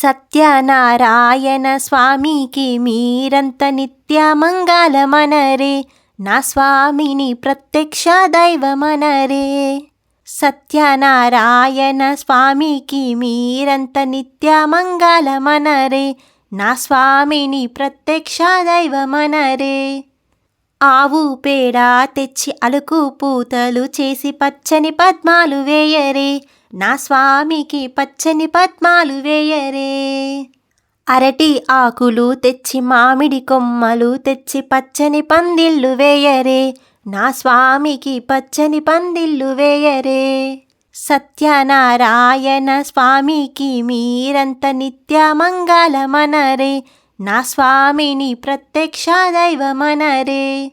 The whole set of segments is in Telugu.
సత్యనారాయణ స్వామికి మీరంత నిత్య మంగళమనరే నా స్వామిని ప్రత్యక్ష దైవమనరే. సత్యనారాయణ స్వామికి మీరంత నిత్య మంగళమనరే నా స్వామిని ప్రత్యక్ష దైవమనరే. ఆవు పేడ తెచ్చి అలుకు పూతలు చేసి పచ్చని పద్మాలు వేయరే. నా స్వామికి పచ్చని పద్మాలు వేయరే. అరటి ఆకులు తెచ్చి మామిడి కొమ్మలు తెచ్చి పచ్చని పందిళ్ళు వేయరే. నా స్వామికి పచ్చని పందిళ్ళు వేయరే. సత్యనారాయణ స్వామికి మీరంత నిత్య మంగళమనరే. నా స్వామిని ప్రత్యక్ష దైవమనరే.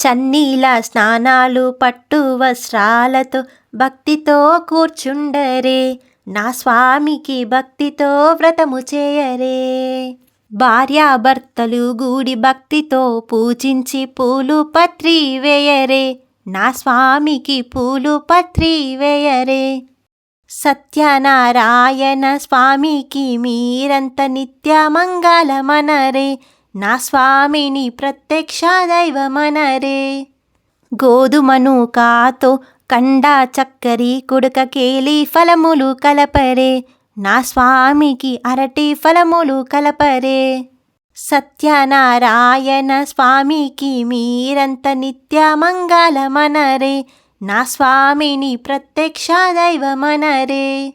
చన్నీల స్నానాలు పట్టు వస్త్రాలతో భక్తితో కూర్చుండరే. నా స్వామికి భక్తితో వ్రతము చేయరే. భార్యాభర్తలు గూడి భక్తితో పూజించి పూలు పత్రి వేయరే. నా స్వామికి పూలు పత్రి వేయరే. సత్యనారాయణ స్వామికి మీరంత నిత్య మంగళమనరే. నా స్వామిని ప్రత్యక్ష దైవమనరే. గోధుమను కాతో కండ చక్కరి కుడక కేలి ఫలములు కలపరే. నా స్వామికి అరటి ఫలములు కలపరే. సత్యనారాయణ స్వామికి మీరంత నిత్య మంగళమనరే. నా స్వామిని ప్రత్యక్ష దైవమనరే.